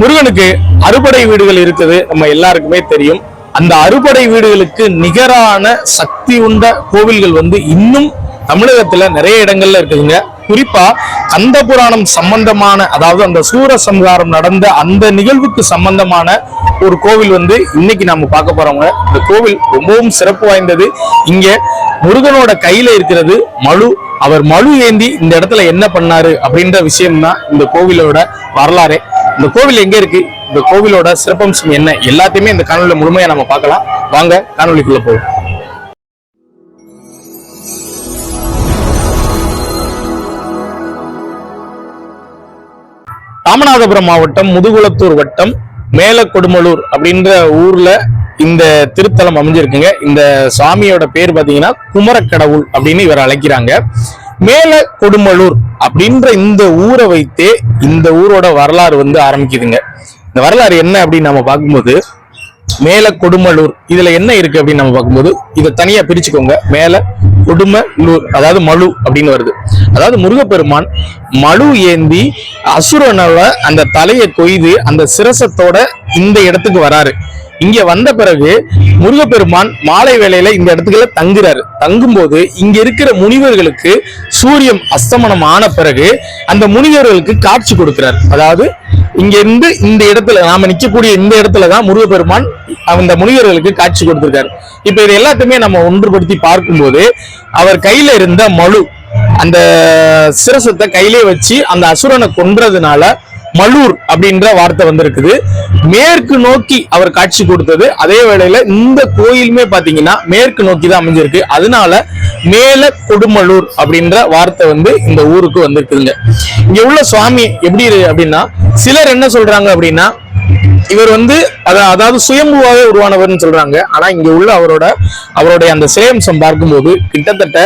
முருகனுக்கு அறுபடை வீடுகள் இருக்குது. நம்ம எல்லாருக்குமே தெரியும். அந்த அறுபடை வீடுகளுக்கு நிகரான சக்தி உண்ட கோவில்கள் வந்து இன்னும் தமிழகத்துல நிறைய இடங்கள்ல இருக்குதுங்க. குறிப்பா கந்த புராணம் சம்பந்தமான அதாவது அந்த சூர சம்ஹாரம் நடந்த அந்த நிகழ்வுக்கு சம்பந்தமான ஒரு கோவில் வந்து இன்னைக்கு நாம பார்க்க போறோங்க. இந்த கோவில் ரொம்பவும் சிறப்பு வாய்ந்தது. இங்க முருகனோட கையில இருக்கிறது மழு அவர் மழு ஏந்தி இந்த இடத்துல என்ன பண்ணாரு அப்படின்ற விஷயம் தான் இந்த கோவிலோட வரலாறே. இந்த கோவில் எங்க இருக்கு? இந்த கோவிலோட சிறப்பம்சம் என்ன? எல்லாத்தையுமே இந்த காணொலியில முழுமையா நம்ம பார்க்கலாம். வாங்க காணொலிக்குள்ள போவோம். ராமநாதபுரம் மாவட்டம் முதுகுளத்தூர் வட்டம் மேல கொடுமலூர் அப்படின்ற ஊர்ல இந்த திருத்தலம் அமைஞ்சிருக்குங்க. இந்த சாமியோட பேர் பாத்தீங்கன்னா குமரக்கடவுள் அப்படின்னு இவர் அழைக்கிறாங்க. மேல கொடுமலூர் அப்படின்ற இந்த ஊரை வைத்தே இந்த ஊரோட வரலாறு வந்து ஆரம்பிக்குதுங்க. இந்த வரலாறு என்ன அப்படின்னு நம்ம பார்க்கும்போது மேல கொடுமலூர் இதுல என்ன இருக்கு அப்படின்னு நம்ம பார்க்கும்போது இதை தனியா பிரிச்சுக்கோங்க. மேல கொடுமலூர் அதாவது மலு அப்படின்னு வருது. அதாவது முருகப்பெருமான் மலு ஏந்தி அசுரனவ அந்த தலையை கொய்து அந்த சிரசத்தோட இந்த இடத்துக்கு வராரு. இங்க வந்த பிறகு முருகப்பெருமான் மாலை வேளையில இந்த இடத்துக்குள்ள தங்குறாரு. தங்கும்போது இங்க இருக்கிற முனிவர்களுக்கு சூரியன் அஸ்தமனம் ஆன பிறகு அந்த முனிவர்களுக்கு காட்சி கொடுக்கிறார். அதாவது இங்க இருந்து இந்த இடத்துல நாம நிக்கக்கூடிய இந்த இடத்துல தான் முருகப்பெருமான் அந்த முனிவர்களுக்கு காட்சி கொடுத்திருக்காரு. இப்ப இது எல்லாத்தையுமே நம்ம ஒன்றுபடுத்தி பார்க்கும்போது அவர் கையில இருந்த மழு அந்த சிரசத்தை கையிலே வச்சு அந்த அசுரனை கொன்றதுனால மலூர் அப்படின்ற வார்த்தை வந்திருக்குது. மேற்கு நோக்கி அவர் காட்சி கொடுத்தது. அதே வேளையில இந்த கோயிலுமே பாத்தீங்கன்னா மேற்கு நோக்கி தான் அமைஞ்சிருக்கு. அதனால மேல கொடுமலூர் அப்படின்ற வார்த்தை வந்து இந்த ஊருக்கு வந்திருக்குதுங்க. இங்க உள்ள சுவாமி எப்படி அப்படின்னா சிலர் என்ன சொல்றாங்க அப்படின்னா இவர் வந்து அதாவது சுயம்புவாவே உருவானவர்னு சொல்றாங்க. ஆனா இங்க உள்ள அவரோட அவருடைய அந்த சிலையம்சம் பார்க்கும்போது கிட்டத்தட்ட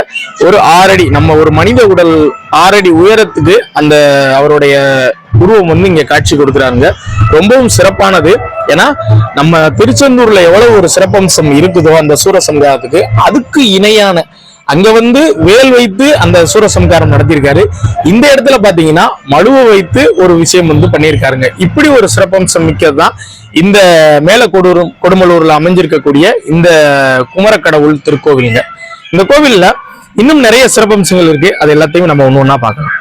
ஒரு ஆறடி நம்ம ஒரு மனித உடல் ஆறடி உயரத்துக்கு அந்த அவருடைய உருவம் வந்து இங்க காட்சி கொடுக்குறாங்க ரொம்பவும் சிறப்பானது. ஏன்னா நம்ம திருச்செந்தூர்ல எவ்வளவு ஒரு சிறப்பம்சம் இருக்குதோ அந்த சூரசங்காரத்துக்கு அதுக்கு இணையான அங்க வந்து வேல் வைத்து அந்த சூரசம்காரம் நடத்தியிருக்காரு. இந்த இடத்துல பாத்தீங்கன்னா மழுவை வைத்து ஒரு விஷயம் வந்து பண்ணியிருக்காருங்க. இப்படி ஒரு சிறப்பம்சம் மிக்கதுதான் இந்த மேல கொடூரும் கொடுமலூர்ல அமைஞ்சிருக்கக்கூடிய இந்த குமரக்கடவுள் திருக்கோவிலுங்க. இந்த கோவில்ல இன்னும் நிறைய சிறப்பம்சங்கள் இருக்கு. அது எல்லாத்தையும் நம்ம ஒன்று ஒன்றா பார்க்கலாம்.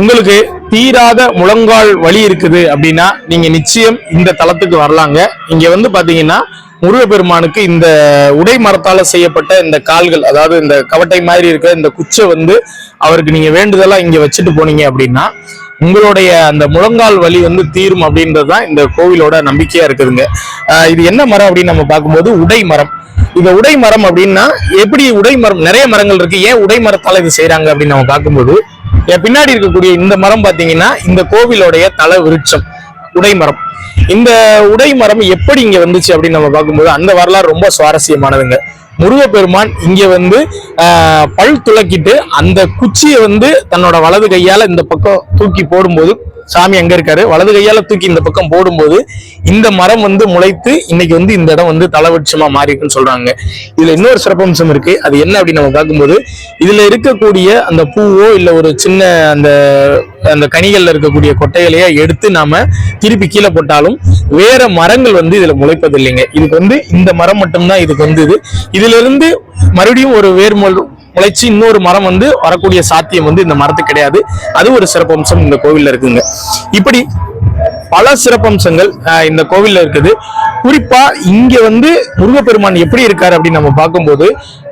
உங்களுக்கு தீராத முழங்கால் வலி இருக்குது அப்படின்னா நீங்க நிச்சயம் இந்த தளத்துக்கு வரலாங்க. இங்க வந்து பாத்தீங்கன்னா முருகப்பெருமானுக்கு இந்த உடை மரத்தால செய்யப்பட்ட இந்த கால்கள் அதாவது இந்த கவட்டை மாதிரி இருக்கிற இந்த குச்சை வந்து அவருக்கு நீங்க வேண்டுதலா இங்க வச்சுட்டு போனீங்க அப்படின்னா உங்களுடைய அந்த முழங்கால் வலி வந்து தீரும் அப்படின்றது தான் இந்த கோவிலோட நம்பிக்கையா இருக்குதுங்க. இது என்ன மரம் அப்படின்னு நம்ம பார்க்கும்போது உடை மரம். இந்த உடை மரம் அப்படின்னா எப்படி உடை மரம் நிறைய மரங்கள் இருக்கு. ஏன் உடை மரத்தால இது செய்யறாங்க அப்படின்னு நம்ம பார்க்கும்போது என் பின்னாடி இருக்கக்கூடிய இந்த மரம் பாத்தீங்கன்னா இந்த கோவிலோடைய தலை விருட்சம். உடைமரம். இந்த உடைமரம் எப்படி இங்க வந்துச்சு அப்படின்னு நம்ம பார்க்கும்போது அந்த வரலாறு ரொம்ப சுவாரஸ்யமானதுங்க. முருகப்பெருமான் இங்க வந்து பல் துளக்கிட்டு அந்த குச்சியை வந்து தன்னோட வலது கையால இந்த பக்கம் தூக்கி போடும்போது சாமி அங்க இருக்காரு? வலது கையால தூக்கி இந்த பக்கம் போடும்போது இந்த மரம் வந்து முளைத்து இன்னைக்கு வந்து இந்த இடம் வந்து தலவட்சமா மாறிக்குன்னு சொல்றாங்க. இதுல இன்னொரு சிறப்பம்சம் இருக்கு. அது என்ன அப்படின்னு நம்ம பார்க்கும்போது இதுல இருக்கக்கூடிய அந்த பூவோ இல்ல ஒரு சின்ன அந்த அந்த கனிகள்ல இருக்கக்கூடிய கொட்டைகளையோ எடுத்து நாம திருப்பி கீழே போட்டாலும் வேற மரங்கள் வந்து இதுல முளைப்பது இல்லைங்க இதுக்கு வந்து இந்த மரம் மட்டும்தான் இதுக்கு வந்து இது இதுல இருந்து மறுபடியும் ஒரு வேர் முளைச்சு இன்னொரு மரம் வந்து வரக்கூடிய சாத்தியம் வந்து இந்த மரத்துக்கு கிடையாது. அது ஒரு சிறப்பம்சம் இந்த கோவில்ல இருக்குங்க. இப்படி பல சிறப்பம்சங்கள் இந்த கோவில்ல இருக்குது. குறிப்பா இங்க வந்து முருகப்பெருமான் எப்படி இருக்காரு அப்படின்னு நம்ம பார்க்கும்போது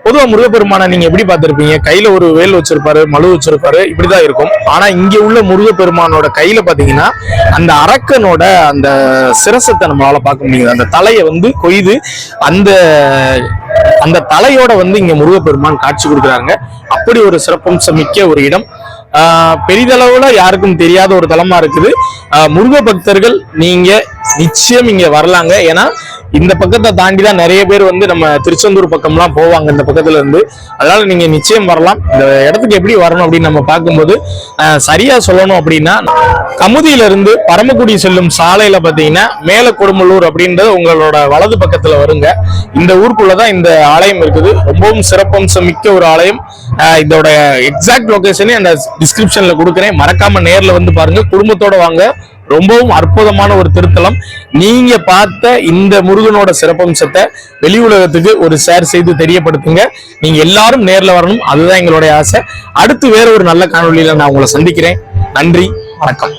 பொதுவா முருகப்பெருமானை நீங்க எப்படி பார்த்திருப்பீங்க? கையில ஒரு வேல் வச்சிருப்பாரு மழு வச்சிருப்பாரு இப்படிதான் இருக்கும். ஆனா இங்க உள்ள முருகப்பெருமானோட கையில பாத்தீங்கன்னா அந்த அரக்கனோட அந்த சிரசத்தை நம்மளால பார்க்க முடியுது. அந்த தலையை வந்து கொய்து அந்த அந்த தலையோட வந்து இங்க முருகப்பெருமான் காட்சி கொடுக்குறாங்க அப்படி ஒரு சிறப்பம்சம் மிக்க ஒரு இடம். பெரிதளவுல யாருக்கும் தெரியாத ஒரு தலமா இருக்குது. முருக பக்தர்கள் நீங்க நிச்சயம் இங்க வரலாங்க. ஏன்னா இந்த பக்கத்தை தாண்டி தான் நிறைய பேர் வந்து நம்ம திருச்செந்தூர் பக்கம்லாம் போவாங்க இந்த பக்கத்துல இருந்து. அதனால நீங்க நிச்சயம் வரலாம். இந்த இடத்துக்கு எப்படி வரணும் அப்படின்னு நம்ம பார்க்கும்போது சரியா சொல்லணும் அப்படின்னா கமுதியிலிருந்து பரமக்குடி செல்லும் சாலையில பாத்தீங்கன்னா மேல கொடுமலூர் அப்படின்றது உங்களோட வலது பக்கத்துல வருங்க. இந்த ஊருக்குள்ளதான் இந்த ஆலயம் இருக்குது. ரொம்பவும் சிறப்பம்சம் மிக்க ஒரு ஆலயம். இதோட எக்ஸாக்ட் லொகேஷனே அந்த டிஸ்கிரிப்ஷன்ல கொடுக்குறேன். மறக்காம நேர்ல வந்து பாருங்க. குடும்பத்தோட வாங்க. ரொம்பவும் அற்புதமான ஒரு திருத்தலம். நீங்க பார்த்த இந்த முருகனோட சிறப்பம்சத்தை வெளி உலகத்துக்கு ஒரு ஷேர் செய்து தெரியப்படுத்துங்க. நீங்க எல்லாரும் நேர்ல வரணும். அதுதான் எங்களுடைய ஆசை. அடுத்து வேற ஒரு நல்ல காணொலியில நான் உங்களை சந்திக்கிறேன். நன்றி. வணக்கம்.